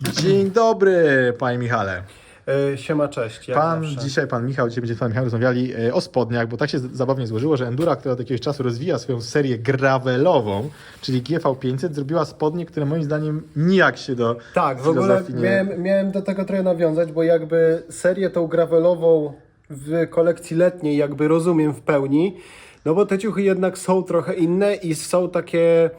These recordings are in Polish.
Dzień dobry, panie Michale. E, Siema, cześć. Jak Pan, zawsze. dzisiaj pan Michał, dzisiaj będzie pan Michał rozmawiali e, o spodniach, bo tak się zabawnie złożyło, że Endura, która od jakiegoś czasu rozwija swoją serię gravelową, czyli GV500, zrobiła spodnie, które moim zdaniem nijak się do Tak, w ogóle nie... miałem, miałem do tego trochę nawiązać, bo jakby serię tą gravelową w kolekcji letniej jakby rozumiem w pełni, no bo te ciuchy jednak są trochę inne i są takie...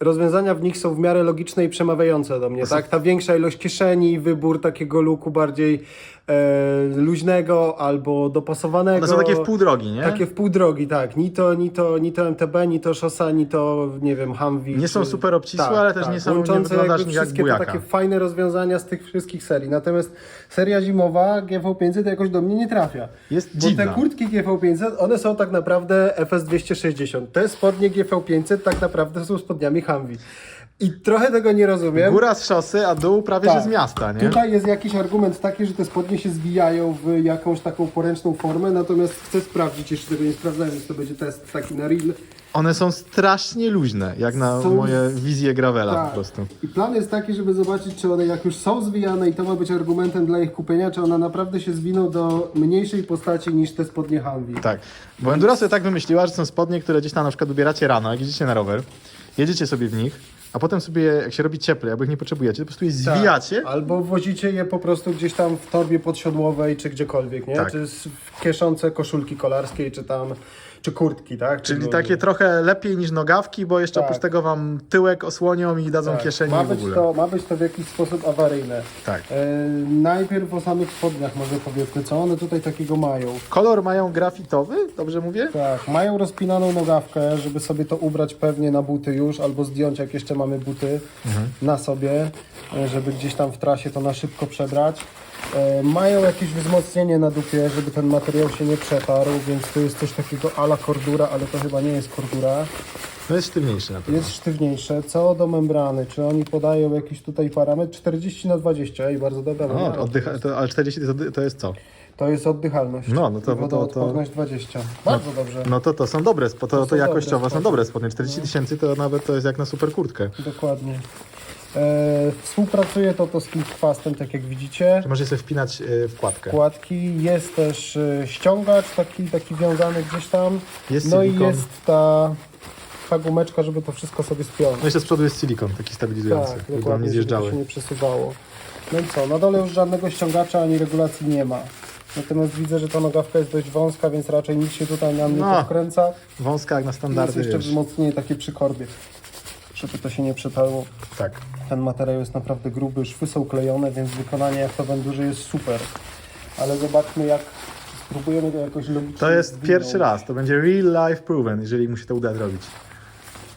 Rozwiązania w nich są w miarę logiczne i przemawiające do mnie, tak? Ta większa ilość kieszeni, wybór takiego luku bardziej e, luźnego albo dopasowanego. One są takie w pół drogi, nie? Takie w pół drogi, tak. Ni to, ni to, ni to MTB, ni to Szosa, ni to, nie wiem, Humvee. Nie są super obcisłe, ale też nie są- nie Łączące wyglądasz jakby jak wszystkie bujaka. takie fajne rozwiązania z tych wszystkich serii. Natomiast seria zimowa GV500 jakoś do mnie nie trafia. Jest Bo dziwna. te kurtki GV500, one są tak naprawdę FS260. Te spodnie GV500 tak naprawdę są spodniami Humvee. I trochę tego nie rozumiem. Góra z szosy, a dół prawie Tak. że z miasta, nie? Tutaj jest jakiś argument taki, że te spodnie się zwijają w jakąś taką poręczną formę, natomiast chcę sprawdzić, jeszcze tego nie sprawdzałem, więc to będzie test taki na real. One są strasznie luźne, jak na Są- moje wizje gravela Tak. po prostu. I plan jest taki, żeby zobaczyć, czy one jak już są zwijane i to ma być argumentem dla ich kupienia, czy one naprawdę się zwiną do mniejszej postaci niż te spodnie Humvee. Tak, bo Endura sobie tak wymyśliła, że są spodnie, które gdzieś tam na przykład ubieracie rano, jak jedziecie na rower, jedziecie sobie w nich, a potem sobie, jak się robi cieplej, albo ich nie potrzebujecie, to po prostu je Tak. zwijacie. Albo wozicie je po prostu gdzieś tam w torbie podsiodłowej, czy gdziekolwiek, nie? Tak. Czy w kieszonce koszulki kolarskiej, czy tam, czy kurtki, tak? Czyli Czy takie trochę lepiej niż nogawki, bo jeszcze Tak. oprócz tego wam tyłek osłonią i dadzą tak. kieszeni ma w być ogóle. to, Ma być to w jakiś sposób awaryjne. Tak. E, najpierw o samych spodniach może powiedzmy, co one tutaj takiego mają. Kolor mają grafitowy, dobrze mówię? Tak, mają rozpinaną nogawkę, żeby sobie to ubrać pewnie na buty już, albo zdjąć, jak jeszcze mamy buty na sobie, e, żeby gdzieś tam w trasie to na szybko przebrać. E, Mają jakieś wzmocnienie na dupie, żeby ten materiał się nie przetarł, więc to jest coś takiego ala kordura, ale to chyba nie jest kordura. No jest sztywniejszy na pewno. Jest sztywniejsze. Co do membrany, czy oni podają jakiś tutaj parametr? 40 na 20 i bardzo dobra O, membrana. oddycha, to, ale 40 to, jest- to jest co? To jest oddychalność. No, no to- I to- wodoodporność 20. Bardzo dobrze. No to to są dobre, spo- to, to, są jakościowo dobre są dobre spodnie. 40 tysięcy to nawet to jest jak na super kurtkę. Dokładnie. E, współpracuje to, to z Fastem, tak jak widzicie. Czy możecie sobie wpinać y, wkładkę? Wkładki, jest też e, ściągacz taki, taki wiązany gdzieś tam. Jest no silikon. i jest ta, ta gumeczka, żeby to wszystko sobie spiąć. No jeszcze z przodu jest silikon taki stabilizujący, Tak, żeby dokładnie, nie żeby to zjeżdżały. się nie przesuwało. No i co, na dole już żadnego ściągacza ani regulacji nie ma. Natomiast widzę, że ta nogawka jest dość wąska, więc raczej nic się tutaj nam nie No, podkręca. Wąska jak na jest standardy, jeszcze wiesz. wzmocnienie takie przy korbie, żeby to się nie przetarło. Tak. Ten materiał jest naprawdę gruby, szwy są klejone, więc wykonanie jak to w endurze jest super. Ale zobaczmy jak spróbujemy to jakoś logicznie To jest zwinąć. pierwszy raz, to będzie real life proven, jeżeli mu się to uda zrobić.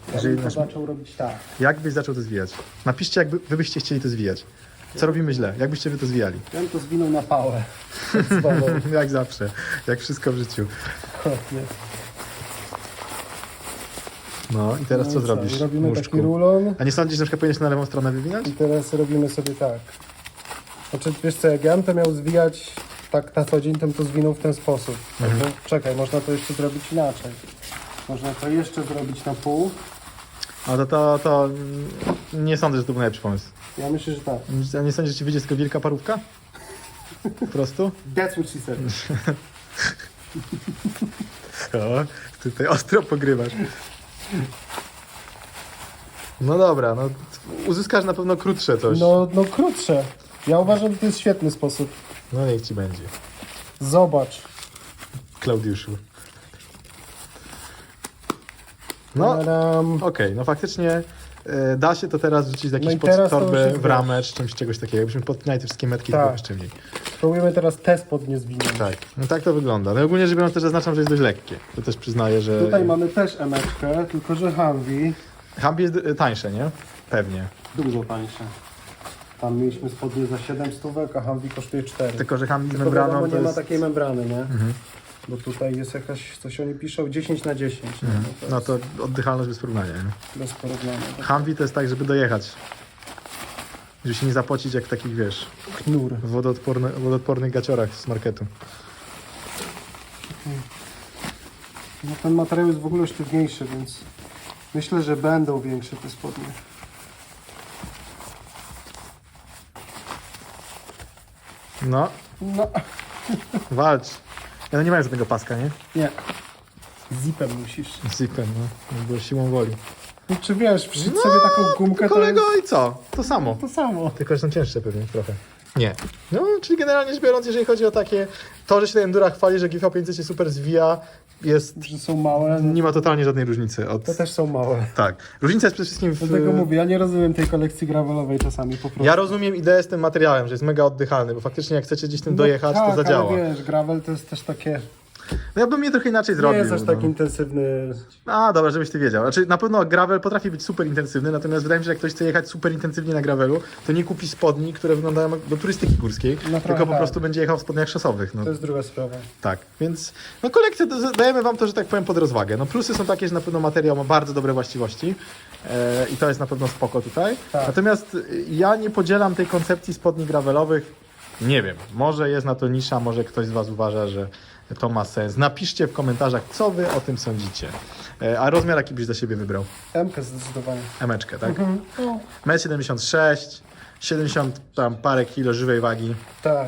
Ja Jeżeli bym to nasz... zaczął robić tak. Jak byś zaczął to zwijać? Napiszcie, jakby wy byście chcieli to zwijać. Co robimy źle? Jak byście wy to zwijali? Ja bym to zwinął na pałę. Jak zawsze, jak wszystko w życiu. No i teraz No co i zrobisz? Robimy Muszku? taki rulon A nie sądzisz, że na przykład powinieneś na lewą stronę wywinąć? i teraz robimy sobie tak. Znaczy, wiesz co, jak ja bym to miał zwijać tak na co dzień, to bym to zwinął w ten sposób. Mhm. Czekaj, można to jeszcze zrobić inaczej. Można to jeszcze zrobić na pół. A to, to, to mm, nie sądzę, że to był najlepszy pomysł. Ja myślę, że tak. A nie sądzisz, że ci wyjdzie tylko wielka parówka? Po prostu? That's what she said. O, tutaj ostro pogrywasz. No dobra, no uzyskasz na pewno krótsze coś. No, no krótsze. Ja uważam, że to jest świetny sposób. No niech ci będzie. Zobacz. Klaudiuszu. No, Tadam. okej, no faktycznie da się to teraz wrzucić do jakiejś No i pod teraz to już torbę jest w ramę czy czymś czegoś takiego. Jakbyśmy podpinali te wszystkie metki, Tak. jeszcze mniej. Spróbujemy teraz te spodnie zwinąć. Tak, no tak to wygląda. No i ogólnie rzecz biorąc też zaznaczam, że jest dość lekkie. To też przyznaję, że... Tutaj mamy też emeczkę, tylko że Humvee Humvee jest e, tańsze, nie? Pewnie. dużo tańsze. Tam mieliśmy spodnie za 7 stówek, a Humvee kosztuje 4. Tylko, że Humvee z membraną wiadomo, to nie ma jest... takiej membrany, nie? Bo tutaj jest jakaś, coś oni piszą, 10 na 10. nie? No to No to oddychalność bez porównania, nie? bez porównania. Humvee to jest tak, żeby dojechać. Żeby się nie zapocić jak w takich, wiesz, Knur. wodoodporny, wodoodpornych gaciorach z marketu. No ten materiał jest w ogóle sztywniejszy, więc myślę, że będą większe te spodnie. No, No, walcz. No nie mają żadnego paska, nie? nie. Zipem musisz. Z zipem, no. Bo siłą woli. No, czy wiesz, wszedł sobie taką gumkę, to Kolego jest i co? To samo. to samo. Tylko, że są cięższe pewnie trochę. Nie. No, czyli generalnie rzecz biorąc, jeżeli chodzi o takie, to, że się ten Endura chwali, że GV500 się super zwija, jest, Że są małe, no, nie ma totalnie żadnej różnicy od... to też są małe. Tak. Różnica jest przede wszystkim w... Dlatego mówię, ja nie rozumiem tej kolekcji gravelowej czasami po prostu. Ja rozumiem ideę z tym materiałem, że jest mega oddychalny, bo faktycznie jak chcecie gdzieś tym No dojechać, tak, to zadziała. Ale wiesz, gravel to jest też takie. No ja bym je trochę inaczej zrobił. nie jest aż no. tak intensywny. A, dobra, żebyś ty wiedział. Znaczy, na pewno gravel potrafi być super intensywny, natomiast wydaje mi się, że jak ktoś chce jechać super intensywnie na gravelu, to nie kupi spodni, które wyglądają do turystyki górskiej, trochę tylko po tak. prostu będzie jechał w spodniach szosowych. No, To jest druga sprawa. tak, więc no kolekcję dajemy wam to, że tak powiem, pod rozwagę. No plusy są takie, że na pewno materiał ma bardzo dobre właściwości e, i to jest na pewno spoko tutaj. Tak. Natomiast y, ja nie podzielam tej koncepcji spodni gravelowych. Nie wiem, może jest na to nisza, może ktoś z was uważa, że to ma sens. Napiszcie w komentarzach, co wy o tym sądzicie. E, a rozmiar jaki byś dla siebie wybrał? MK zdecydowanie. Emeczkę, tak? Mhm. No, 1,76 m, 70 tam parę kilo żywej wagi, tak,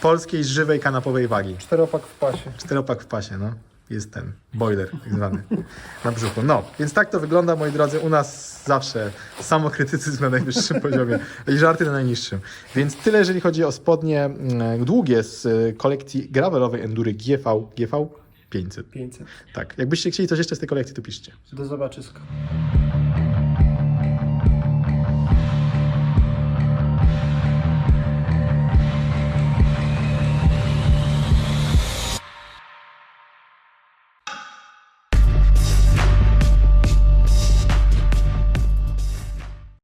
polskiej żywej kanapowej wagi. czteropak w pasie. Czteropak w pasie, no. Jest ten boiler tak zwany na brzuchu. No, więc tak to wygląda, moi drodzy. U nas zawsze samokrytycyzm na najwyższym poziomie i żarty na najniższym. Więc tyle, jeżeli chodzi o spodnie mm, długie z y, kolekcji gravelowej Endury GV, GV 500. 500. Tak, jakbyście chcieli coś jeszcze z tej kolekcji, to piszcie. Do zobaczyska.